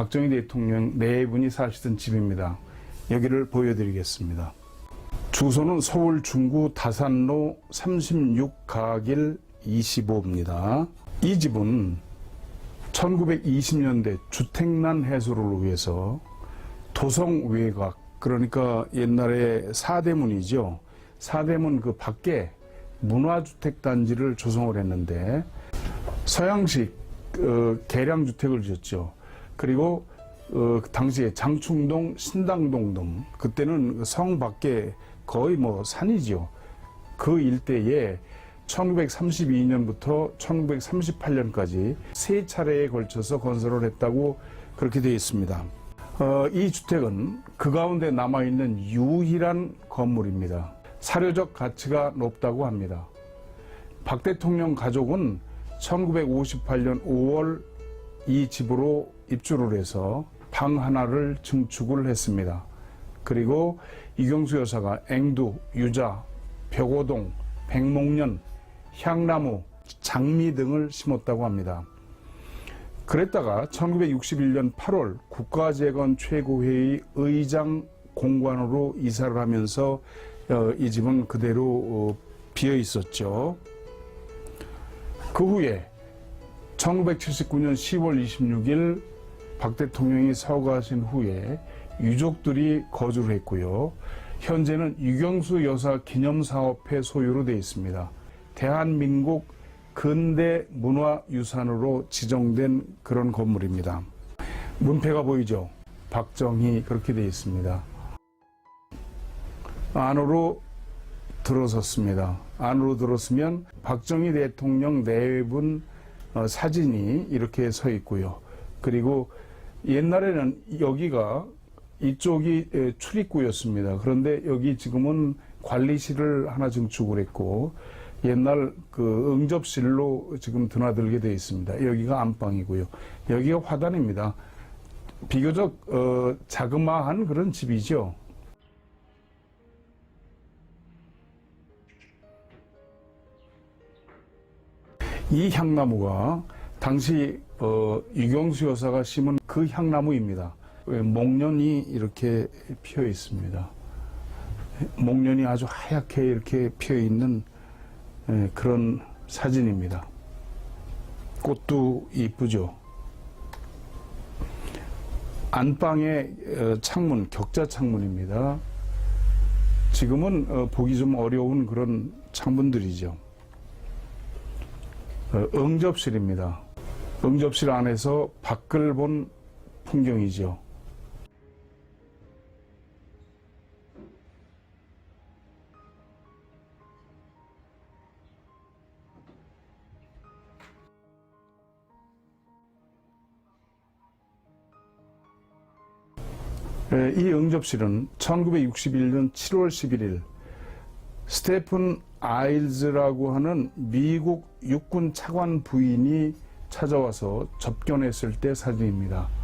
박정희 대통령 네 분이 사시던 집입니다. 여기를 보여드리겠습니다. 주소는 서울 중구 다산로 36 가길 25입니다. 이 집은 1920년대 주택난 해소를 위해서 도성 외곽 그러니까 옛날에 사대문이죠. 사대문 그 밖에 문화주택 단지를 조성을 했는데 서양식 어, 개량 주택을 지었죠. 그리고 어, 그 당시에 장충동, 신당동 등 그때는 성 밖에 거의 뭐 산이죠. 그 일대에 1932년부터 1938년까지 세 차례에 걸쳐서 건설을 했다고 그렇게 되어 있습니다. 어, 이 주택은 그 가운데 남아있는 유일한 건물입니다. 사료적 가치가 높다고 합니다. 박 대통령 가족은 1958년 5월 이 집으로 입주를 해서 방 하나를 증축을 했습니다. 그리고 이경수 여사가 앵두, 유자, 벽오동, 백목련, 향나무, 장미 등을 심었다고 합니다. 그랬다가 1961년 8월 국가재건 최고회의 의장 공관으로 이사를 하면서 어, 이 집은 그대로 어, 비어 있었죠. 그 후에 1979년 10월 26일 박 대통령이 서거하신 후에 유족들이 거주를 했고요. 현재는 유경수 여사 기념사업회 소유로 되어 있습니다. 대한민국 근대 문화유산으로 지정된 그런 건물입니다. 문패가 보이죠? 박정희 그렇게 되어 있습니다. 안으로 들어섰습니다. 안으로 들어서면 박정희 대통령 내분 어, 사진이 이렇게 서 있고요. 그리고 옛날에는 여기가 이쪽이 에, 출입구였습니다. 그런데 여기 지금은 관리실을 하나 증축을 했고 옛날 그 응접실로 지금 드나들게 되어 있습니다. 여기가 안방이고요. 여기가 화단입니다. 비교적 어, 자그마한 그런 집이죠. 이 향나무가 당시 어, 유경수 여사가 심은 그 향나무입니다. 왜 목련이 이렇게 피어 있습니다. 목련이 아주 하얗게 이렇게 피어 있는 예, 그런 사진입니다. 꽃도 이쁘죠. 안방의 어, 창문, 격자 창문입니다. 지금은 어, 보기 좀 어려운 그런 창문들이죠. 어, 응접실입니다. 응접실 안에서 밖을 본 풍경이죠. 에, 이 응접실은 1961년 7월 11일 스테픈 아일즈라고 하는 미국 육군 차관 부인이 찾아와서 접견했을 때 사진입니다.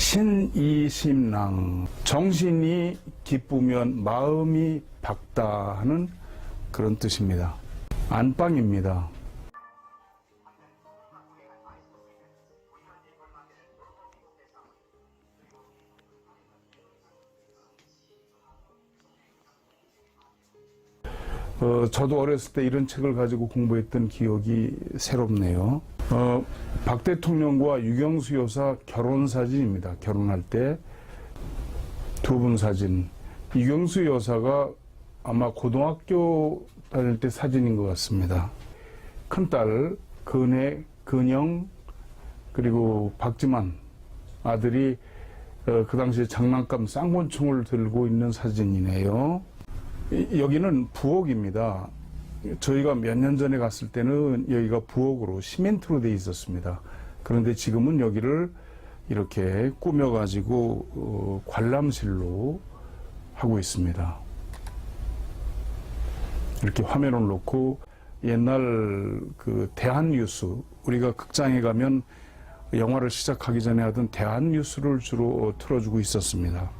신이심랑 정신이 기쁘면 마음이 밝다 하는 그런 뜻입니다. 안방입니다. 어, 저도 어렸을 때 이런 책을 가지고 공부했던 기억이 새롭네요. 어, 박 대통령과 유경수 여사 결혼 사진입니다. 결혼할 때 두 분 사진. 유경수 여사가 아마 고등학교 다닐 때 사진인 것 같습니다. 큰딸 근혜, 근영 그리고 박지만 아들이 어, 그 당시에 장난감 쌍권총을 들고 있는 사진이네요. 이- 여기는 부엌입니다. 저희가 몇 년 전에 갔을 때는 여기가 부엌으로 시멘트로 돼 있었습니다. 그런데 지금은 여기를 이렇게 꾸며가지고 어, 관람실로 하고 있습니다. 이렇게 화면을 놓고 옛날 그 대한뉴스 우리가 극장에 가면 영화를 시작하기 전에 하던 대한뉴스를 주로 어, 틀어주고 있었습니다.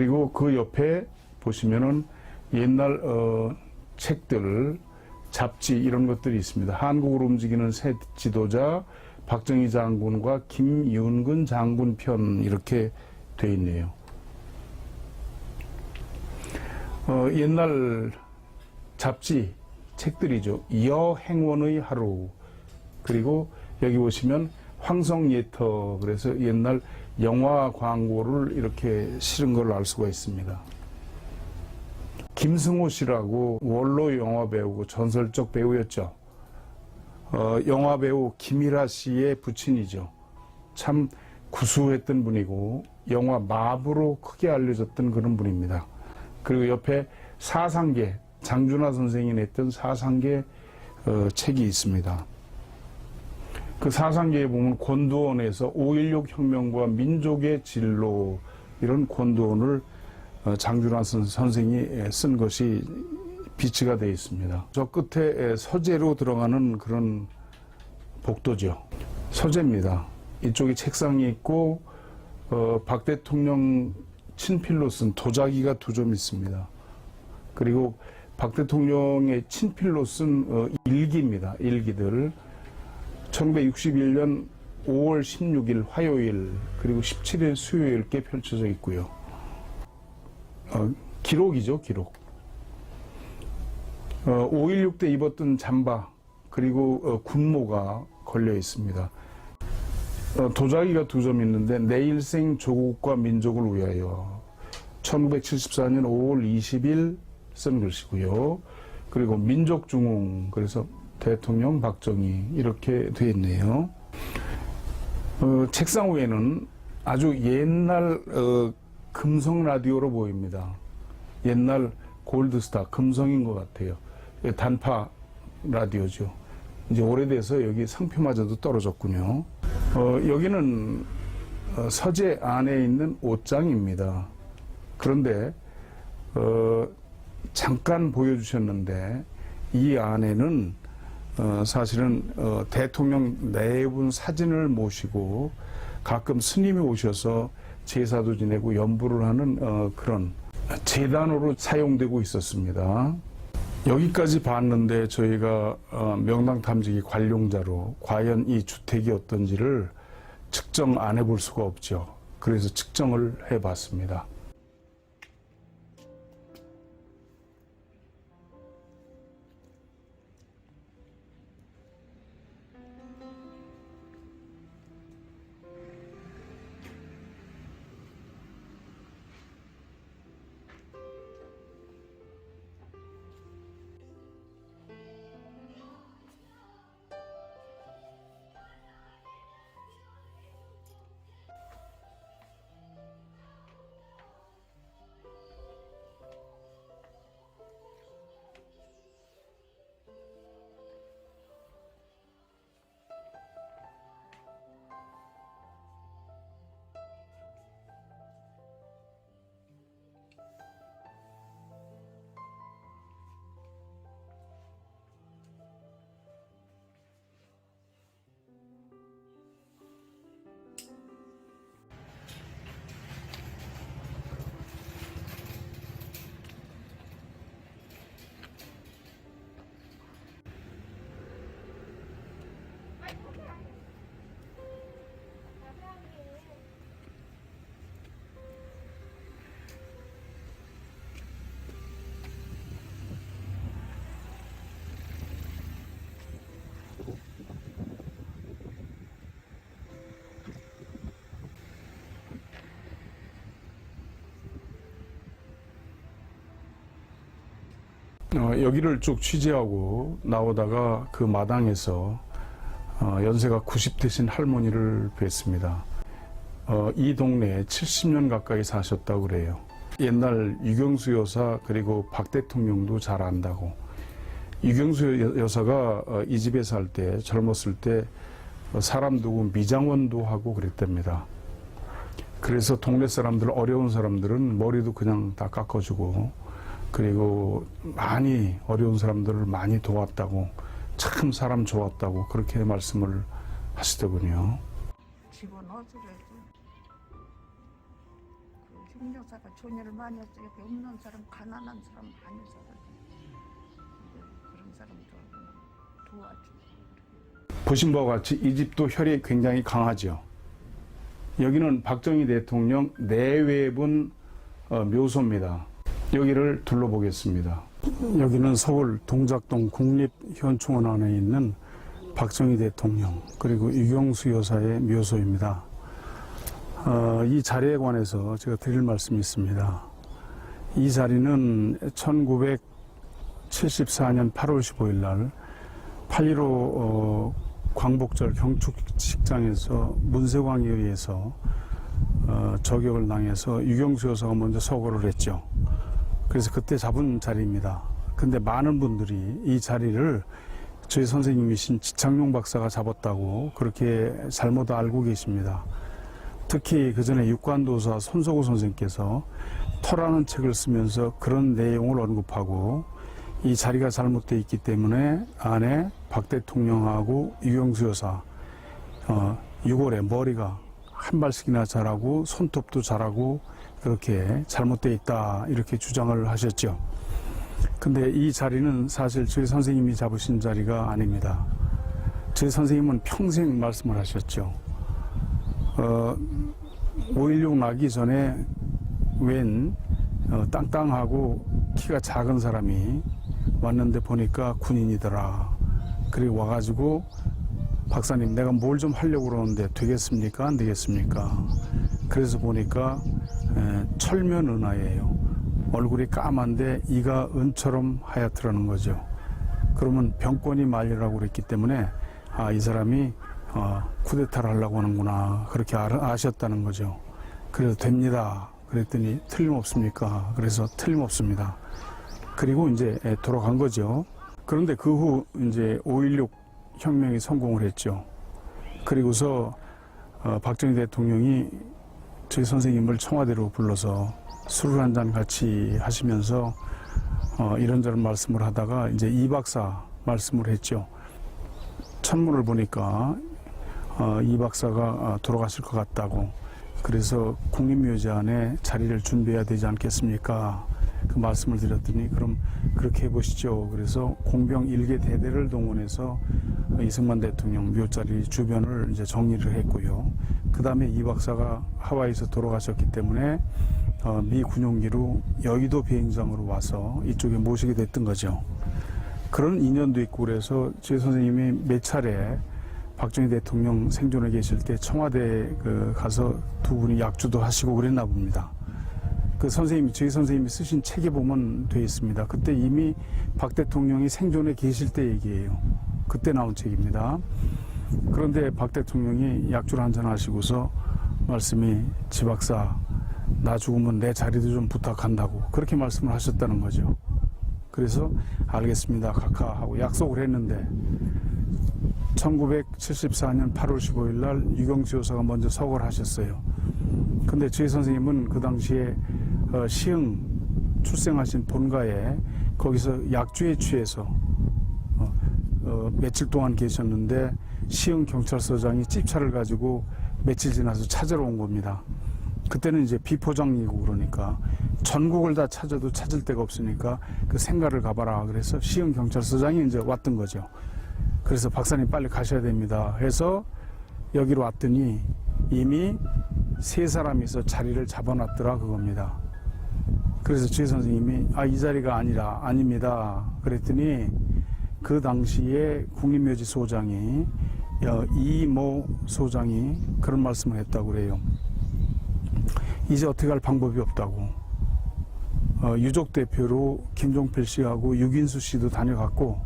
그리고 그 옆에 보시면은 옛날 어, 책들, 잡지 이런 것들이 있습니다. 한국을 움직이는 새 지도자 박정희 장군과 김윤근 장군 편 이렇게 돼 있네요. 어, 옛날 잡지 책들이죠. 여행원의 하루 그리고 여기 보시면 황성예터 그래서 옛날 영화 광고를 이렇게 실은 걸 알 수가 있습니다. 김승호 씨라고 원로 영화 배우고 전설적 배우였죠. 어, 영화 배우 김일아 씨의 부친이죠. 참 구수했던 분이고 영화 마부로 크게 알려졌던 그런 분입니다. 그리고 옆에 사상계 장준하 선생이 냈던 사상계 어, 책이 있습니다. 그 사상계에 보면 권두원에서 5.16 혁명과 민족의 진로 이런 권두원을 어, 장준하 선- 선생이 쓴 것이 비치가 되어 있습니다. 저 끝에 서재로 들어가는 그런 복도죠. 서재입니다. 이쪽에 책상이 있고 어, 박 대통령 친필로 쓴 도자기가 두 점 있습니다. 그리고 박 대통령의 친필로 쓴 어, 일기입니다. 일기들 1961년 5월 16일 화요일 그리고 17일 수요일께 펼쳐져 있고요. 어, 기록이죠, 기록. 어, 5.16 때 입었던 잠바 그리고 어, 군모가 걸려 있습니다. 어, 도자기가 두 점 있는데 내 일생 조국과 민족을 위하여 1974년 5월 20일 쓴 글씨고요. 그리고 민족중흥 그래서 대통령 박정희 이렇게 돼 있네요. 어, 책상 위에는 아주 옛날 어, 금성 라디오로 보입니다. 옛날 골드스타 금성인 것 같아요. 예, 단파 라디오죠. 이제 오래돼서 여기 상표마저도 떨어졌군요. 어, 여기는 어, 서재 안에 있는 옷장입니다. 그런데 어, 잠깐 보여주셨는데 이 안에는 어, 사실은 어, 대통령 네분 사진을 모시고 가끔 스님이 오셔서 제사도 지내고 연부를 하는 어, 그런 재단으로 사용되고 있었습니다. 여기까지 봤는데 저희가 어, 명당 탐지기 관용자로 과연 이 주택이 어떤지를 측정 안 해볼 수가 없죠. 그래서 측정을 해봤습니다. 어, 여기를 쭉 취재하고 나오다가 그 마당에서 어, 연세가 90 되신 할머니를 뵀습니다. 어, 이 동네에 70년 가까이 사셨다고 그래요. 옛날 유경수 여사 그리고 박 대통령도 잘 안다고. 유경수 여- 여사가 어, 이 집에 살 때 젊었을 때 어, 사람 두고 미장원도 하고 그랬답니다. 그래서 동네 사람들 어려운 사람들은 머리도 그냥 다 깎아주고 그리고 많이 어려운 사람들을 많이 도왔다고 참 사람 좋았다고 그렇게 말씀을 하시더군요. 집어넣어주래지. 그러지 동료사가 존예를 많이 했어. 여기 없는 사람, 가난한 사람, 아닌 사람. 그런 사람도 도와주고. 보신 바와 같이 이 집도 혈이 굉장히 강하죠. 여기는 박정희 대통령 내외분 어, 묘소입니다. 여기를 둘러보겠습니다. 여기는 서울 동작동 국립현충원 안에 있는 박정희 대통령 그리고 유경수 여사의 묘소입니다. 어, 이 자리에 관해서 제가 드릴 말씀이 있습니다. 이 자리는 1974년 8월 15일 날 8.15 어, 광복절 경축식장에서 문세광에 의해서 어, 저격을 당해서 유경수 여사가 먼저 서거를 했죠. 그래서 그때 잡은 자리입니다. 근데 많은 분들이 이 자리를 저희 선생님이신 지창용 박사가 잡았다고 그렇게 잘못 알고 계십니다. 특히 그 전에 육관도사 손석우 선생께서 터라는 책을 쓰면서 그런 내용을 언급하고 이 자리가 잘못되어 있기 때문에 안에 박 대통령하고 유경수 여사 어, 6월에 머리가 한 발씩이나 자라고 손톱도 자라고 그렇게 잘못되어 있다 이렇게 주장을 하셨죠. 근데 이 자리는 사실 저희 선생님이 잡으신 자리가 아닙니다. 저희 선생님은 평생 말씀을 하셨죠. 어, 5.16 나기 전에 웬 어, 땅땅하고 키가 작은 사람이 왔는데 보니까 군인이더라. 그리고 와가지고 박사님 내가 뭘 좀 하려고 그러는데 되겠습니까? 안 되겠습니까? 그래서 보니까 에, 철면 은하예요. 얼굴이 까만데 이가 은처럼 하얗더라는 거죠. 그러면 병권이 말이라고 그랬기 때문에 아, 이 사람이 어, 쿠데타를 하려고 하는구나 그렇게 아, 아셨다는 거죠. 그래서 됩니다. 그랬더니 틀림없습니까? 그래서 틀림없습니다. 그리고 이제 예, 돌아간 거죠. 그런데 그 후 이제 5.16 혁명이 성공을 했죠. 그리고서 어, 박정희 대통령이 저희 선생님을 청와대로 불러서 술을 한 잔 같이 하시면서 어, 이런저런 말씀을 하다가 이제 이 박사 말씀을 했죠. 천문을 보니까 어, 이 박사가 어, 돌아가실 것 같다고 그래서 국립묘지 안에 자리를 준비해야 되지 않겠습니까? 그 말씀을 드렸더니 그럼 그렇게 해보시죠. 그래서 공병 일개 대대를 동원해서 이승만 대통령 묘자리 주변을 이제 정리를 했고요. 그 다음에 이 박사가 하와이에서 돌아가셨기 때문에 어, 미 군용기로 여의도 비행장으로 와서 이쪽에 모시게 됐던 거죠. 그런 인연도 있고 그래서 제 선생님이 몇 차례 박정희 대통령 생존해 계실 때 청와대 그 가서 두 분이 약주도 하시고 그랬나 봅니다. 그 선생님이 선생님이 쓰신 책에 보면 돼 있습니다. 그때 이미 박 대통령이 생존해 계실 때 얘기예요. 그때 나온 책입니다. 그런데 박 대통령이 약주를 한잔 하시고서 말씀이 지 박사 나 죽으면 내 자리도 좀 부탁한다고 그렇게 말씀을 하셨다는 거죠. 그래서 알겠습니다. 각하하고 약속을 했는데 1974년 8월 15일 날 유경수 여사가 먼저 서거를 하셨어요. 근데 저희 선생님은 그 당시에 어, 시흥 출생하신 본가에 거기서 약주에 취해서 어, 어, 며칠 동안 계셨는데 시흥 경찰서장이 찝차를 가지고 며칠 지나서 찾으러 온 겁니다. 그때는 이제 비포장이고 그러니까 전국을 다 찾아도 찾을 데가 없으니까 그 생가를 가봐라 그래서 시흥 경찰서장이 이제 왔던 거죠. 그래서 박사님 빨리 가셔야 됩니다. 해서 여기로 왔더니 이미 세 사람이서 자리를 잡아놨더라 그겁니다. 그래서 주의 선생님이 아 이 자리가 아니라 아닙니다. 그랬더니 그 당시에 국립묘지 소장이 어, 이모 소장이 그런 말씀을 했다고 그래요. 이제 어떻게 할 방법이 없다고. 어, 유족 대표로 김종필 씨하고 유긴수 씨도 다녀갔고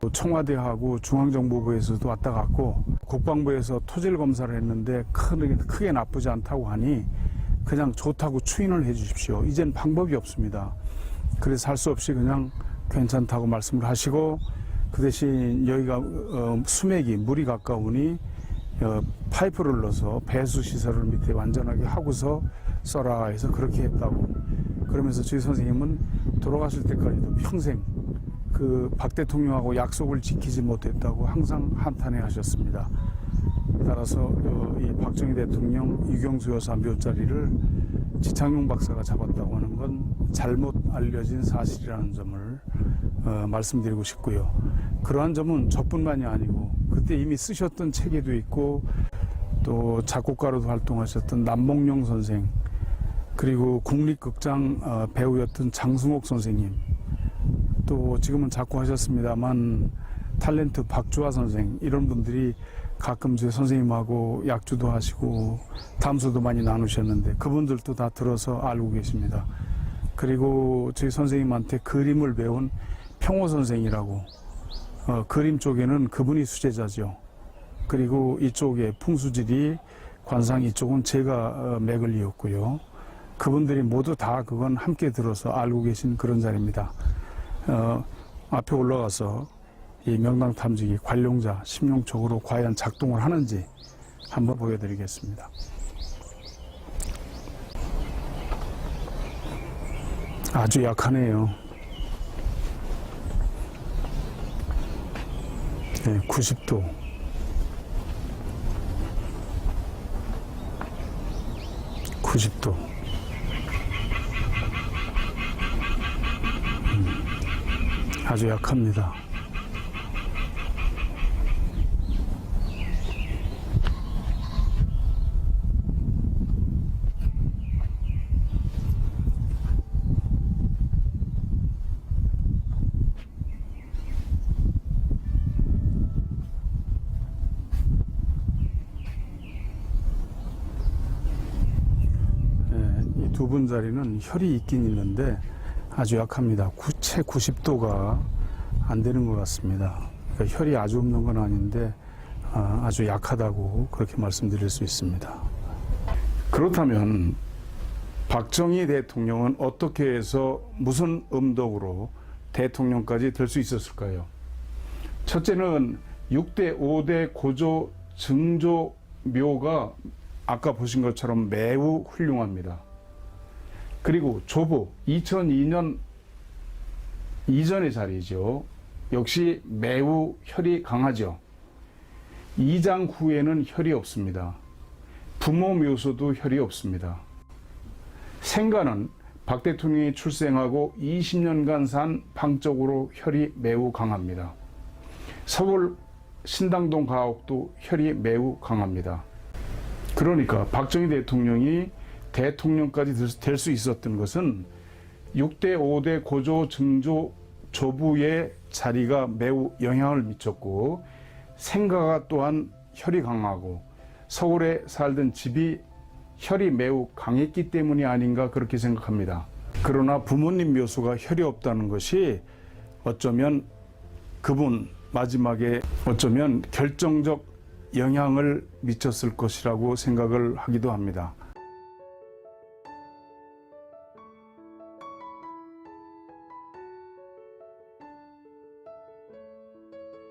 또 청와대하고 중앙정보부에서도 왔다 갔고 국방부에서 토질 검사를 했는데 크게, 크게 나쁘지 않다고 하니 그냥 좋다고 추인을 해 주십시오. 이젠 방법이 없습니다. 그래서 할 수 없이 그냥 괜찮다고 말씀을 하시고 그 대신 여기가 어, 수맥이 물이 가까우니 어, 파이프를 넣어서 배수 시설을 밑에 완전하게 하고서 써라 해서 그렇게 했다고 그러면서 저희 선생님은 돌아가실 때까지도 평생 그 박 대통령하고 약속을 지키지 못했다고 항상 한탄해 하셨습니다. 따라서 어, 이 박정희 대통령 유경수 여사 묘자리를 지창용 박사가 잡았다고 하는 건 잘못 알려진 사실이라는 점을 어, 말씀드리고 싶고요. 그러한 점은 저뿐만이 아니고 그때 이미 쓰셨던 책에도 있고 또 작곡가로도 활동하셨던 남몽룡 선생 그리고 국립극장 어, 배우였던 장승옥 선생님 또 지금은 작곡하셨습니다만 탤런트 박주화 선생 이런 분들이 가끔 제 선생님하고 약주도 하시고 담소도 많이 나누셨는데 그분들도 다 들어서 알고 계십니다. 그리고 저희 선생님한테 그림을 배운 평호 선생이라고 어, 그림 쪽에는 그분이 수제자죠. 그리고 이쪽에 풍수지리 관상 이쪽은 제가 어, 맥을 이었고요. 그분들이 모두 다 그건 함께 들어서 알고 계신 그런 자리입니다. 어, 앞에 올라가서 이 명당 탐지기 관룡자 심용적으로 과연 작동을 하는지 한번 보여드리겠습니다. 아주 약하네요. 네, 90도. (90도) 음, 아주 약합니다. 이 두 분 자리는 혈이 있긴 있는데 아주 약합니다. 구체 90도가 안 되는 것 같습니다. 그러니까 혈이 아주 없는 건 아닌데 아, 아주 약하다고 그렇게 말씀드릴 수 있습니다. 그렇다면 박정희 대통령은 어떻게 해서 무슨 음덕으로 대통령까지 될 수 있었을까요? 첫째는 6대 5대 고조 증조 묘가 아까 보신 것처럼 매우 훌륭합니다. 그리고 조부 2002년 이전의 자리죠. 역시 매우 혈이 강하죠. 이장 후에는 혈이 없습니다. 부모 묘소도 혈이 없습니다. 생가는 박 대통령이 출생하고 20년간 산 방적으로 혈이 매우 강합니다. 서울 신당동 가옥도 혈이 매우 강합니다. 그러니까 박정희 대통령이 대통령까지 될 수 있었던 것은 6대 5대 고조 증조 조부의 자리가 매우 영향을 미쳤고 생가가 또한 혈이 강하고 서울에 살던 집이 혈이 매우 강했기 때문이 아닌가 그렇게 생각합니다. 그러나 부모님 묘소가 혈이 없다는 것이 어쩌면 그분 마지막에 어쩌면 결정적 영향을 미쳤을 것이라고 생각을 하기도 합니다.